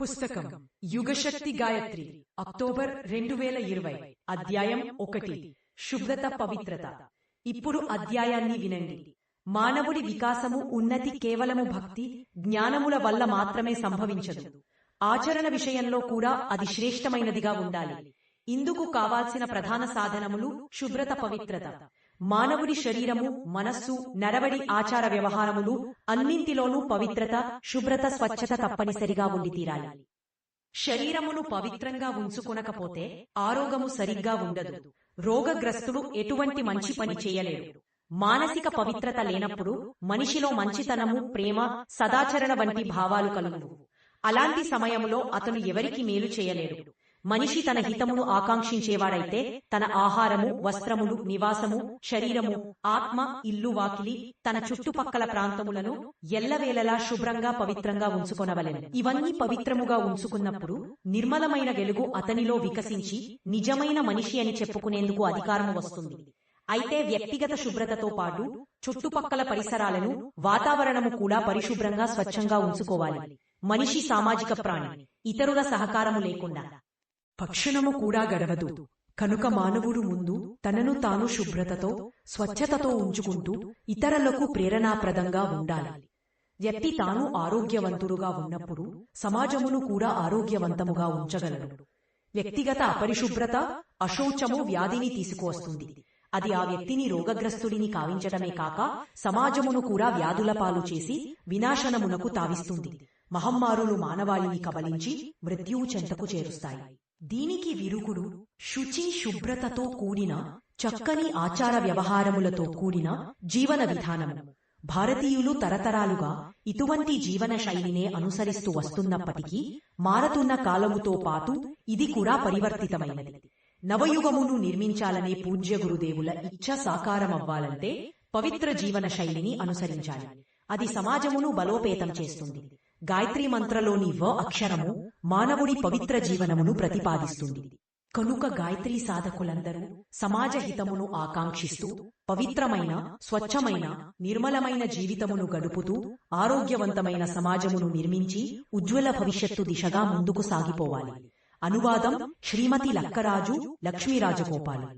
పుస్తకం. యుగశక్తి గాయత్రి. అక్టోబర్ రెండు వేల ఇరవై. అధ్యాయం ఒకటి. శుభ్రత పవిత్రత. ఇప్పుడు అధ్యాయాన్ని వినండి. మానవుడి వికాసము ఉన్నతి కేవలము భక్తి జ్ఞానముల వల్ల మాత్రమే సంభవించదు. ఆచరణ విషయంలో కూడా అది శ్రేష్టమైనదిగా ఉండాలి. ఇందుకు కావాల్సిన ప్రధాన సాధనములు శుభ్రత పవిత్రత. మానవుడి శరీరము మనస్సు నరవడి ఆచార వ్యవహారములు అన్నింటిలోనూ పవిత్రత శుభ్రత స్వచ్ఛత తప్పనిసరిగా ఉండి తీరాలి. శరీరమును పవిత్రంగా ఉంచుకొనకపోతే ఆరోగ్యము సరిగ్గా ఉండదు. రోగగ్రస్తుడు ఎటువంటి మంచి పని చేయలేడు. మానసిక పవిత్రత లేనప్పుడు మనిషిలో మంచితనము ప్రేమ సదాచరణ వంటి భావాలు కలుగు అలాంటి సమయంలో అతను ఎవరికి మేలు చేయలేడు. మనిషి తన హితమును ఆకాంక్షించేవాడైతే తన ఆహారము వస్త్రములు నివాసము శరీరము ఆత్మ ఇల్లు వాకిలి తన చుట్టుపక్కల ప్రాంతములను ఎల్లవేళలా శుభ్రంగా పవిత్రంగా ఉంచుకొనవలెను. ఇవన్నీ పవిత్రముగా ఉంచుకున్నప్పుడు నిర్మలమైన వెలుగు అతనిలో వికసించి నిజమైన మనిషి అని చెప్పుకునేందుకు అధికారము వస్తుంది. అయితే వ్యక్తిగత శుభ్రతతో పాటు చుట్టుపక్కల పరిసరాలను వాతావరణము కూడా పరిశుభ్రంగా స్వచ్ఛంగా ఉంచుకోవాలి. మనిషి సామాజిక ప్రాణి ఇతరుల సహకారము లేకుండా. పక్షణము కూడా గడవదు. కనుక మానవుడు ముందు తనను తాను శుభ్రతతో స్వచ్ఛతతో ఉంచుకుంటూ ఇతరులకు ప్రేరణాప్రదంగా ఉండాలి. వ్యక్తి తాను ఆరోగ్యవంతుడుగా ఉన్నప్పుడు సమాజమును కూడా ఆరోగ్యవంతముగా ఉంచగలడు. వ్యక్తిగత అపరిశుభ్రత అశౌచము వ్యాధిని తీసుకువస్తుంది. అది ఆ వ్యక్తిని రోగగ్రస్తుడిని కావించడమే కాక సమాజమును కూడా వ్యాధుల పాలు చేసి వినాశనమునకు తావిస్తుంది. మహమ్మారులు మానవాళిని కబలించి మృత్యువు చెంతకు చేరుస్తాయి. దీనికి విరుగుడు శుచి శుభ్రతతో కూడిన చక్కని ఆచార వ్యవహారములతో కూడిన జీవన విధానము. భారతీయులు తరతరాలుగా ఇటువంటి జీవన శైలినే అనుసరిస్తూ వస్తున్నప్పటికీ మారతున్న కాలముతో పాటు ఇది కూడా పరివర్తితమైనది. నవయుగమును నిర్మించాలనే పూజ్య గురుదేవుల ఇచ్ఛ సాకారమవ్వాలంటే పవిత్ర జీవన శైలిని అనుసరించాలి. అది సమాజమును బలోపేతం చేస్తుంది. గాయత్రీ మంత్రలోని వ అక్షరము మానవుడి పవిత్ర జీవనమును ప్రతిపాదిస్తుంది. కనుక గాయత్రి సాధకులందరూ సమాజ హితమును ఆకాంక్షిస్తూ పవిత్రమైన స్వచ్ఛమైన నిర్మలమైన జీవితమును గడుపుతూ ఆరోగ్యవంతమైన సమాజమును నిర్మించి ఉజ్వల భవిష్యత్తు దిశగా ముందుకు సాగిపోవాలి. అనువాదం శ్రీమతి లక్కరాజు లక్ష్మీరాజగోపాలు.